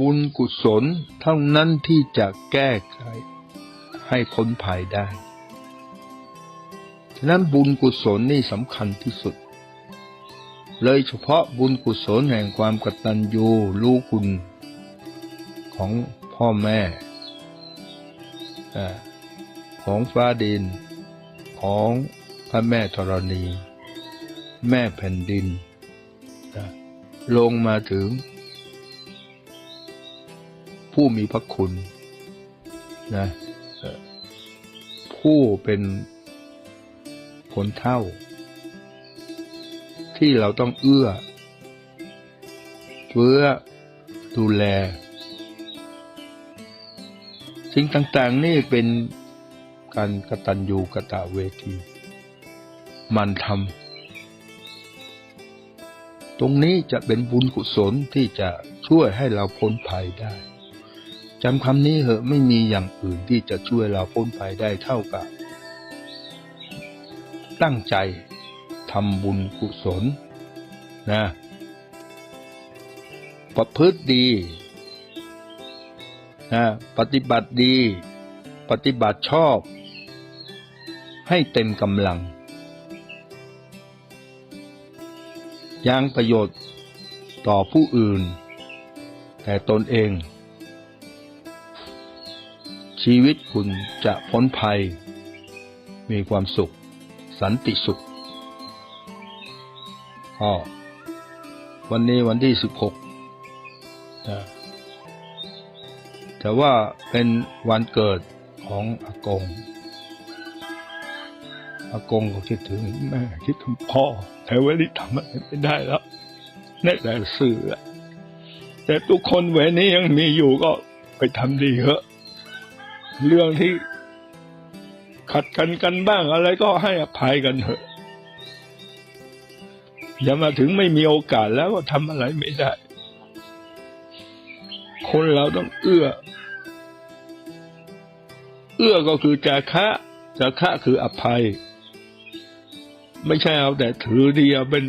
บุญกุศลเท่านั้นที่จะแก้ไขให้พ้นภัยได้ฉะนั้นบุญกุศลนี่สำคัญที่สุด เลยเฉพาะบุญกุศลแห่งความกตัญญูรู้คุณของพ่อแม่ ของฟ้าดิน ของพระแม่ธรณี แม่แผ่นดิน ลงมาถึง ผู้มีพระคุณนะผู้เป็นคนเท่า ที่เราต้องเอื้อเพื่อดูแล สิ่งต่างๆนี่เป็นการกตัญญูกตเวที มันทำตรงนี้จะเป็นบุญกุศลที่จะช่วยให้เราพ้นภัยได้ จำคำนี้เหอะไม่มีอย่างอื่นที่จะช่วยเราพ้นภัยได้เท่ากับ ตั้งใจทำบุญกุศลนะประพฤติดีนะปฏิบัติดี ปฏิบัติชอบ ให้เต็มกำลังยังประโยชน์ต่อผู้อื่น แต่ตนเอง ชีวิตคุณจะพ้นภัย มีความสุข สันติสุขก็วันนี้วันที่สิบหกแต่ว่าเป็นวันเกิดของอากง อากงก็คิดถึงแม่คิดถึงพ่อ แต่วันนี้ทำอะไรไม่ได้แล้วในแต่สื่อแต่ทุกคนเวนี้ยังมีอยู่ก็ไปทำดีเถอะ เรื่องที่ขัดกันกันบ้างอะไรก็ให้อภัยกันเถอะ อย่ามาถึงไม่มีโอกาสแล้วก็ทำอะไรไม่ได้ คนเราต้องเอื้อ เอื้อก็คือจาคะจาคะคืออภัย ไม่ใช่เอาแต่ถือเดียวเป็น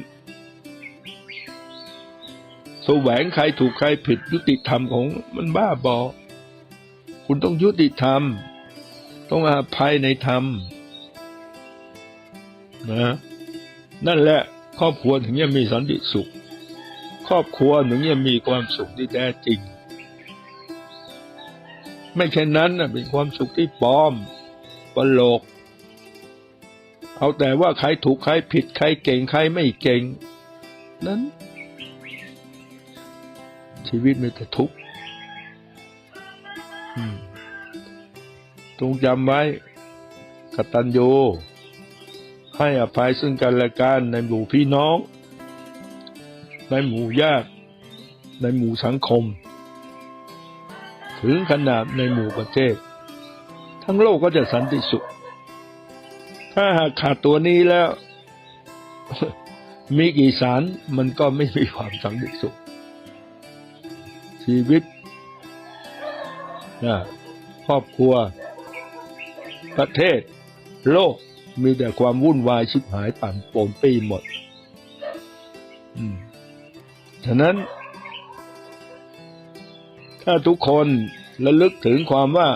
แสวงใครถูกใครผิดยุติธรรมของมันบ้าบอ คุณต้องยุติธรรม ต้องอาภัยในธรรมนะนั่นแหละครอบครัวถึงจะมีสันติสุข ครอบครัวถึงจะมีความสุขที่แท้จริง ไม่เช่นนั้นนะเป็นความสุขที่ปลอมปลโลก เอาแต่ว่าใครถูกใครผิดใครเก่งใครไม่เก่ง นั้น ชีวิตมีแต่ทุกข์ จงจำไว้กตัญญูให้อภัยซึ่งกันและกันในหมู่พี่น้อง ในหมู่ญาติ ในหมู่สังคม ถึงขนาดในหมู่ประเทศ ทั้งโลกก็จะสันติสุข ถ้าหากขาดตัวนี้แล้ว มีกี่สารมันก็ไม่มีความสันติสุขชีวิต ครอบครัว ประเทศ โลกมีแต่ความวุ่นวายชิบหายปั่นป่นปีหมดฉะนั้น ถ้าทุกคนระลึกถึงความว่า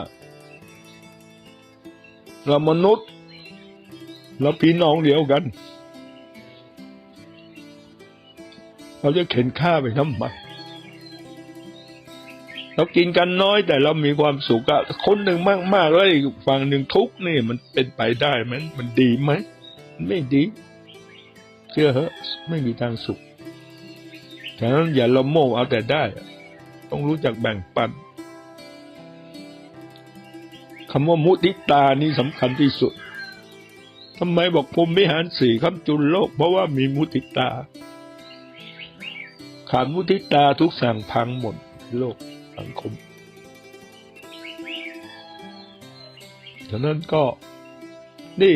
เรามนุษย์ เราพี่น้องเดียวกัน เราจะเข็นฆ่าไปทำไม เรากินกันน้อยแต่เรามีความสุขอะคนหนึ่งมากๆแล้วอีกฝั่งหนึ่งทุกนี่มันเป็นไปได้ไหมมันดีไหมไม่ดีเชื่อเหอะไม่มีทางสุขฉะนั้นอย่าละโมบเอาแต่ได้ ต้องรู้จักแบ่งปันคำว่ามุติตานี่สำคัญที่สุดทำไมบอกพรหมวิหารสี่คำจุลโลก เพราะว่ามีมุติตาขาดมุติตาทุกสั่งพังหมดโลก สังคม ฉะนั้นก็นี่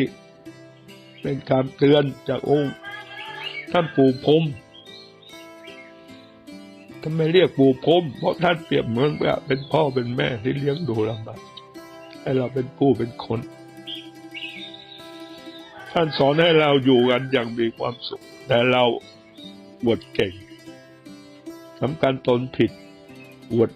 เป็นการเตือนจากองค์ท่านปู่พรมทำไมเรียกปู่พรมเพราะท่านเปรียบเหมือนว่าเป็นพ่อเป็นแม่ที่เลี้ยงดูเรามาให้เราเป็นผู้เป็นคน ท่านสอนให้เราอยู่กันอย่างมีความสุข แต่เราบวดเก่งสำคัญตนผิดอวด